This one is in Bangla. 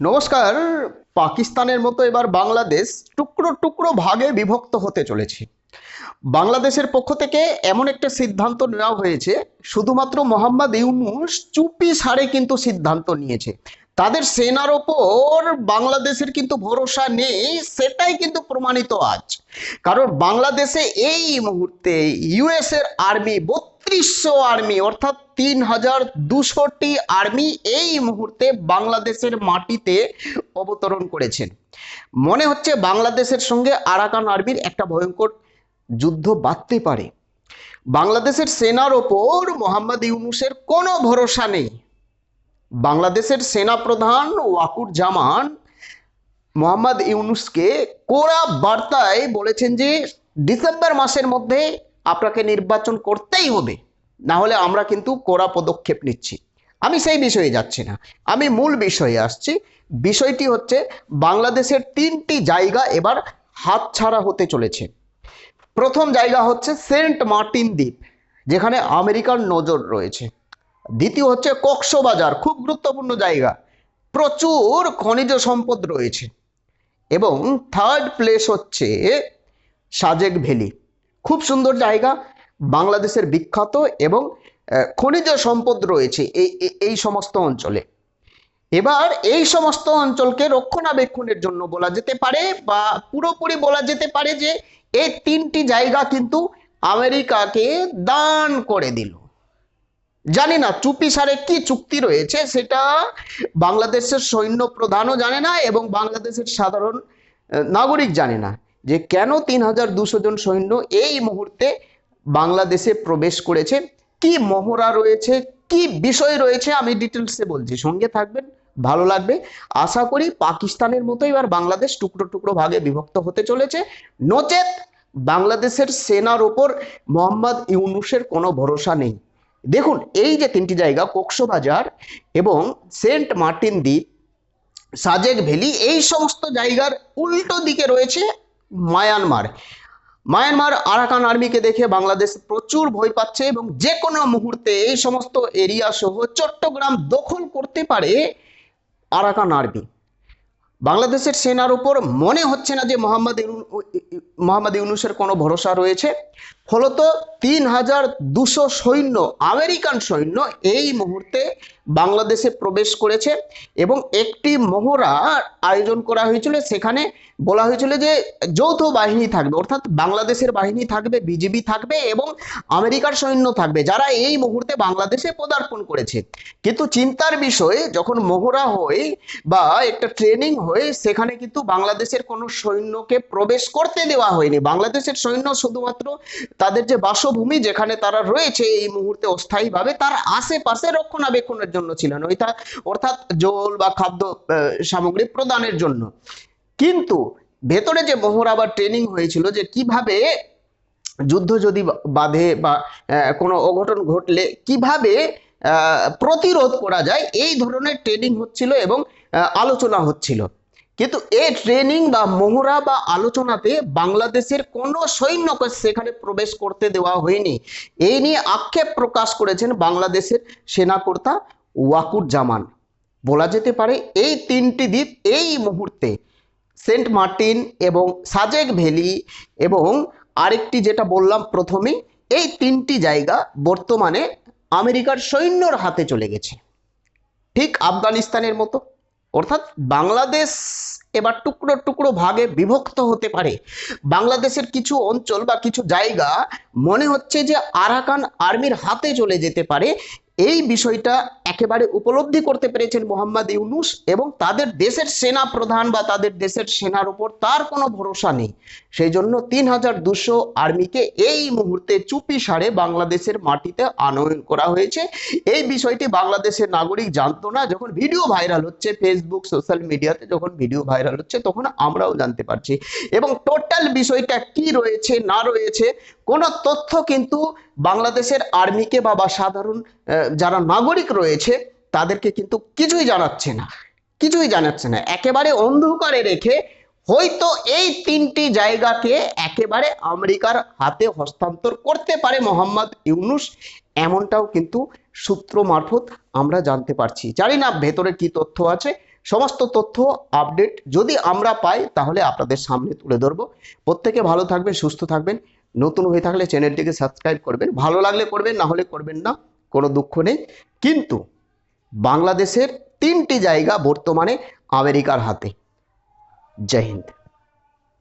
নমস্কার। পাকিস্তানের মতো এবার বাংলাদেশ টুকরো টুকরো ভাগে বিভক্ত হতে চলেছে। বাংলাদেশের পক্ষ থেকে এমন একটা সিদ্ধান্ত নেওয়া হয়েছে, শুধুমাত্র মোহাম্মদ ইউনুস চুপি সারে কিন্তু সিদ্ধান্ত নিয়েছে। তাদের সেনার ওপর বাংলাদেশের কিন্তু ভরসা নেই, সেটাই কিন্তু প্রমাণিত আজ। কারণ বাংলাদেশে এই মুহূর্তে ইউএস এর আর্মি বত্রিশশো আর্মি, অর্থাৎ তিন হাজার দুশোটি আর্মি এই মুহূর্তে বাংলাদেশের মাটিতে অবতরণ করেছেন। মনে হচ্ছে বাংলাদেশের সঙ্গে আরাকান আর্মির একটা ভয়ঙ্কর যুদ্ধ বাঁধতে পারে। বাংলাদেশের সেনার ওপর মোহাম্মদ ইউনুসের কোনো ভরসা নেই। বাংলাদেশের সেনা প্রধান ওয়াকুর জামান মোহাম্মদ ইউনুসকে কোরা বার্তায় বলেছেন যে, ডিসেম্বর মাসের মধ্যে আপনাকে নির্বাচন করতেই হবে। না হলে আমরা কিন্তু কোরা পদক্ষেপ নিচ্ছি। আমি সেই বিষয়ে যাচ্ছি না। আমি মূল বিষয়ে আসছি। বিষয়টি হচ্ছে বাংলাদেশের তিনটি জায়গা এবার হাতছাড়া হতে চলেছে। প্রথম জায়গা হচ্ছে সেন্ট মার্টিন দ্বীপ, যেখানে আমেরিকার নজর রয়েছে। দ্বিতীয় হচ্ছে কক্সবাজার, খুব গুরুত্বপূর্ণ জায়গা। প্রচুর খনিজ সম্পদ রয়েছে। এবং থার্ড প্লেস হচ্ছে সাজেক ভ্যালি। খুব সুন্দর জায়গা। বাংলাদেশের বিখ্যাত এবং খনিজ সম্পদ রয়েছে এই, এই- সমস্ত অঞ্চলে। এবার এই সমস্ত অঞ্চলকে রক্ষণাবেক্ষণের জন্য বলা যেতে পারে বা পুরোপুরি বলা যেতে পারে যে, এই তিনটি জায়গা কিন্তু আমেরিকাকে দান করে দিল। জানি না চুপি সারে কি চুক্তি রয়েছে, সেটা বাংলাদেশের সৈন্য প্রধানও জানে না এবং বাংলাদেশের সাধারণ নাগরিক জানে না। যে কেন তিন হাজার দুশো জন সৈন্য এই মুহূর্তে বাংলাদেশে প্রবেশ করেছে? কি মহড়া রয়েছে? কি বিষয় রয়েছে? আমি ডিটেলসে বলছি। সঙ্গে থাকবেন, ভালো লাগবে। আশা করি পাকিস্তানের মতো এবার বাংলাদেশ টুকরো টুকরো ভাগে বিভক্ত হতে চলেছে। নচেত বাংলাদেশের সেনার ওপর মোহাম্মদ ইউনুসের কোনো ভরসা নেই। দেখুন, এই যে তিনটি জায়গা কক্সবাজার এবং সেন্ট মার্টিন দ্বীপ, সাজেক ভ্যালি, এই সমস্ত জায়গার উল্টো দিকে রয়েছে মায়ানমার। মায়ানমার আরাকান আর্মিকে দেখে বাংলাদেশ প্রচুর ভয় পাচ্ছে এবং যে কোনো মুহূর্তে এই সমস্ত এরিয়া সহ চট্টগ্রাম দখল করতে পারে আরাকান আর্মি। বাংলাদেশের সেনার উপর মনে হচ্ছে না যে মোহাম্মদ মোহাম্মদ ইউনুসের কোনো ভরসা রয়েছে। ফলত তিন হাজার দুশো সৈন্য, আমেরিকান সৈন্য এই মুহূর্তে বাংলাদেশে প্রবেশ করেছে এবং একটি মহড়ার আয়োজন করা হয়েছিল। সেখানে বলা হয়েছিল যে যৌথ বাহিনী থাকবে, অর্থাৎ বাংলাদেশের বাহিনী থাকবে, বিজিবি থাকবে এবং আমেরিকার সৈন্য থাকবে, যারা এই মুহূর্তে বাংলাদেশে পদার্পণ করেছে। কিন্তু চিন্তার বিষয়, যখন মহড়া হয় বা একটা ট্রেনিং হয়, সেখানে কিন্তু বাংলাদেশের কোনো সৈন্যকে প্রবেশ করতে দেওয়া হয়নি। বাংলাদেশের সৈন্য শুধুমাত্র তাদের যে বাসভূমি যেখানে তারা রয়েছে এই মুহূর্তে অস্থায়ীভাবে তার আশেপাশে রক্ষণাবেক্ষণের জন্য ছিলেন অর্থাৎ জল বা খাদ্য সামগ্রী প্রদানের জন্য। কিন্তু ভেতরে যে মহড়া বা ট্রেনিং হয়েছিল যে কীভাবে যুদ্ধ যদি বাধে বা কোনো অঘটন ঘটলে কীভাবে প্রতিরোধ করা যায়, এই ধরনের ট্রেনিং হচ্ছিল এবং আলোচনা হচ্ছিল। কিন্তু এই ট্রেনিং বা মহড়া বা আলোচনাতে বাংলাদেশের কোনো সৈন্যকে সেখানে প্রবেশ করতে দেওয়া হয়নি। এই নিয়ে আক্ষেপ প্রকাশ করেছেন বাংলাদেশের সেনাকর্তা ওয়াকুর জামান বলা যেতে পারে এই তিনটি দ্বীপ এই মুহূর্তে সেন্ট মার্টিন এবং সাজেক ভ্যালি এবং আরেকটি যেটা বললাম প্রথমে এই তিনটি জায়গা বর্তমানে আমেরিকার সৈন্যর হাতে চলে গেছে। ঠিক আফগানিস্তানের মতো। অর্থাৎ বাংলাদেশ এবার টুকরো টুকরো ভাগে বিভক্ত হতে পারে। বাংলাদেশের কিছু অঞ্চল বা কিছু জায়গা মনে হচ্ছে যে আরাকান আর্মির হাতে চলে যেতে পারে। এই বিষয়টা একেবারে উপলব্ধি করতে পেরেছেন মোহাম্মদ ইউনুস এবং তাদের দেশের সেনা প্রধান বা তাদের দেশের সেনার উপর তার কোনো ভরসা নেই। সেই জন্য তিন হাজার দুশো আর্মিকে এই মুহূর্তে চুপি সারে বাংলাদেশের মাটিতে আনয়ন করা হয়েছে। এই বিষয়টি বাংলাদেশের নাগরিক জানতো না। যখন ভিডিও ভাইরাল হচ্ছে ফেসবুক, সোশ্যাল মিডিয়াতে যখন ভিডিও ভাইরাল হচ্ছে, তখন আমরাও জানতে পারছি। এবং টোটাল বিষয়টা কি রয়েছে, না রয়েছে, কোনো তথ্য কিন্তু বাংলাদেশের আর্মিকে বা সাধারণ যারা নাগরিক রয়েছে, তাদেরকে কিন্তু কিছুই জানাচ্ছে না। কিছুই জানাচ্ছে না। একেবারে অন্ধকারে রেখে হয়তো এই তিনটি জায়গাকে একেবারে আমেরিকার হাতে হস্তান্তর করতে পারে মোহাম্মদ ইউনুস, এমনটাও কিন্তু সূত্র মারফত আমরা জানতে পারছি। জানি না ভেতরে কি তথ্য আছে। সমস্ত তথ্য আপডেট যদি আমরা পাই, তাহলে আপনাদের সামনে তুলে ধরবো। প্রত্যেকে ভালো থাকবেন, সুস্থ থাকবেন। নতুন হয়ে থাকলে চ্যানেলটিকে সাবস্ক্রাইব করবেন। ভালো লাগলে করবেন, না হলে করবেন না। কোনো দুঃখ নেই। কিন্তু বাংলাদেশের তিনটি জায়গা বর্তমানে আমেরিকার হাতে। জয় হিন্দ।